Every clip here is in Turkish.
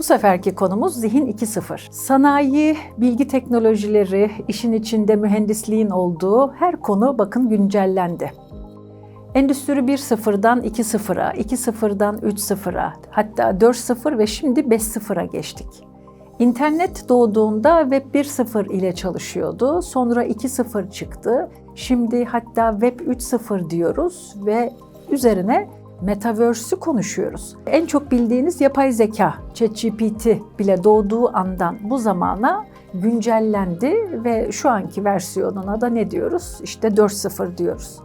Bu seferki konumuz Zihin 2.0. Sanayi, bilgi teknolojileri, işin içinde mühendisliğin olduğu her konu bakın güncellendi. Endüstri 1.0'dan 2.0'a, 2.0'dan 3.0'a, hatta 4.0 ve şimdi 5.0'a geçtik. İnternet doğduğunda Web 1.0 ile çalışıyordu. Sonra 2.0 çıktı. Şimdi hatta Web 3.0 diyoruz ve üzerine Metaverse'ü konuşuyoruz. En çok bildiğiniz yapay zeka, ChatGPT bile doğduğu andan bu zamana güncellendi ve şu anki versiyonuna da ne diyoruz? İşte 4.0 diyoruz.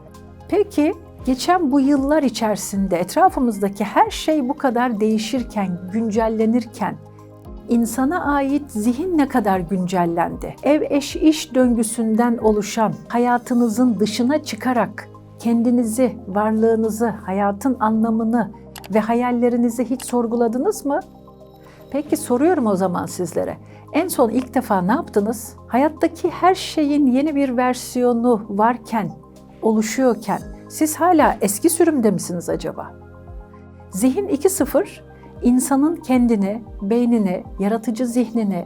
Peki geçen bu yıllar içerisinde etrafımızdaki her şey bu kadar değişirken, güncellenirken insana ait zihin ne kadar güncellendi? Ev eş iş döngüsünden oluşan hayatınızın dışına çıkarak kendinizi, varlığınızı, hayatın anlamını ve hayallerinizi hiç sorguladınız mı? Peki soruyorum o zaman sizlere. En son ilk defa ne yaptınız? Hayattaki her şeyin yeni bir versiyonu varken, oluşuyorken siz hala eski sürümde misiniz acaba? Zihin 2.0 insanın kendini, beynini, yaratıcı zihnini,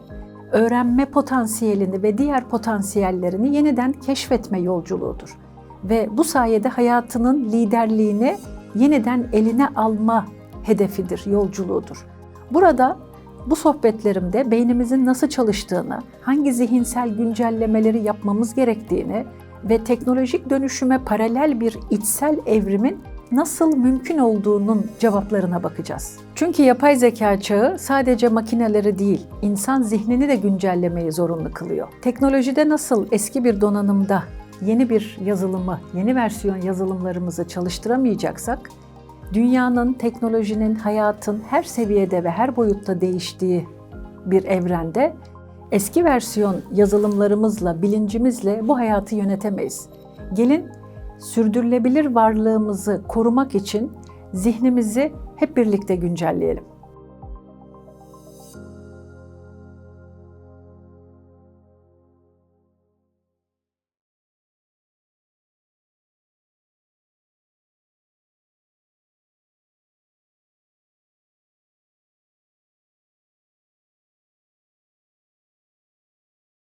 öğrenme potansiyelini ve diğer potansiyellerini yeniden keşfetme yolculuğudur. Ve bu sayede hayatının liderliğini yeniden eline alma hedefidir, yolculuğudur. Burada bu sohbetlerimde beynimizin nasıl çalıştığını, hangi zihinsel güncellemeleri yapmamız gerektiğini ve teknolojik dönüşüme paralel bir içsel evrimin nasıl mümkün olduğunun cevaplarına bakacağız. Çünkü yapay zeka çağı sadece makineleri değil, insan zihnini de güncellemeyi zorunlu kılıyor. Teknolojide nasıl eski bir donanımda yeni bir yazılımı, yeni versiyon yazılımlarımızı çalıştıramayacaksak, dünyanın, teknolojinin, hayatın her seviyede ve her boyutta değiştiği bir evrende eski versiyon yazılımlarımızla, bilincimizle bu hayatı yönetemeyiz. Gelin sürdürülebilir varlığımızı korumak için zihnimizi hep birlikte güncelleyelim.